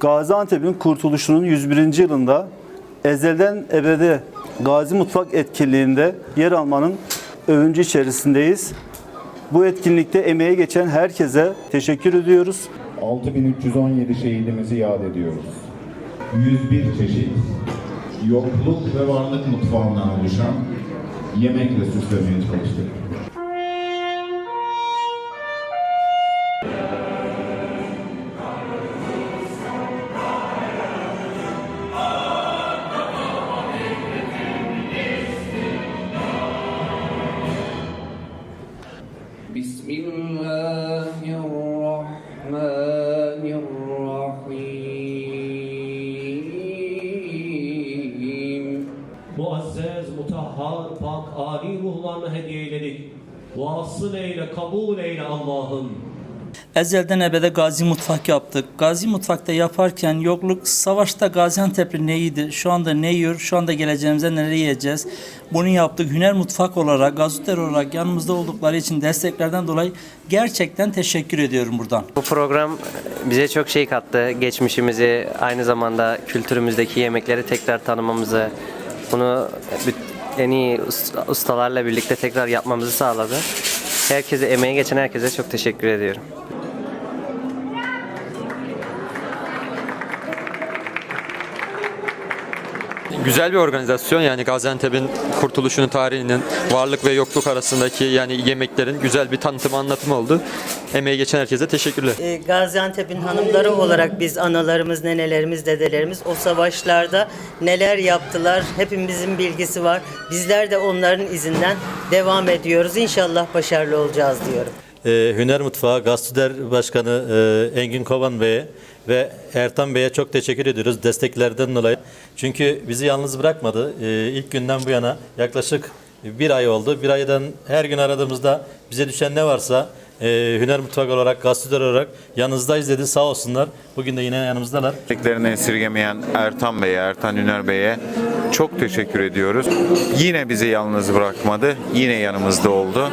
Gaziantep'in kurtuluşunun 101. yılında ezelden ebede Gazi Mutfak etkinliğinde yer almanın övüncü içerisindeyiz. Bu etkinlikte emeğe geçen herkese teşekkür ediyoruz. 6317 şehidimizi yad ediyoruz. 101 çeşit yokluk ve varlık mutfağından oluşan yemekle süslemeye çalıştık. بسم الله الرحمن الرحيم Muazzez, mutahhar, pak, âli ruhlarını hediye eyledik. Vasıl eyle, kabul eyle Allah'ım. Ezelden ebede Gazi Mutfak yaptık. Gazi Mutfak'ta yaparken yokluk savaşta Gaziantep'li neydi? Şu anda ne yiyor? Şu anda geleceğimize neler yiyeceğiz? Bunu yaptık. Hüner Mutfak olarak, gazeteler olarak yanımızda oldukları için desteklerden dolayı gerçekten teşekkür ediyorum buradan. Bu program bize çok şey kattı. Geçmişimizi, aynı zamanda kültürümüzdeki yemekleri tekrar tanımamızı, bunu en iyi us- ustalarla birlikte tekrar yapmamızı sağladı. Herkese, emeği geçen herkese çok teşekkür ediyorum. Güzel bir organizasyon yani Gaziantep'in kurtuluşunun tarihinin varlık ve yokluk arasındaki yani yemeklerin güzel bir tanıtım anlatımı oldu. Emeği geçen herkese teşekkürler. E, Gaziantep'in hanımları olarak biz analarımız, nenelerimiz, dedelerimiz o savaşlarda neler yaptılar hepimizin bilgisi var. Bizler de onların izinden devam ediyoruz. İnşallah başarılı olacağız diyorum. Ee, Hüner Mutfağı Gastuder Başkanı e, Engin Kovan Bey'e ve Ertan Bey'e çok teşekkür ediyoruz desteklerden dolayı. Çünkü bizi yalnız bırakmadı. Ee, ilk günden bu yana yaklaşık bir ay oldu. Bir aydan her gün aradığımızda bize düşen ne varsa e, Hüner Mutfak olarak, Gastuder olarak yanınızdayız dedi. Sağ olsunlar. Bugün de yine yanımızdalar. Emeklerini esirgemeyen Ertan Bey'e, Ertan Üner Bey'e çok teşekkür ediyoruz. Yine bizi yalnız bırakmadı, yine yanımızda oldu.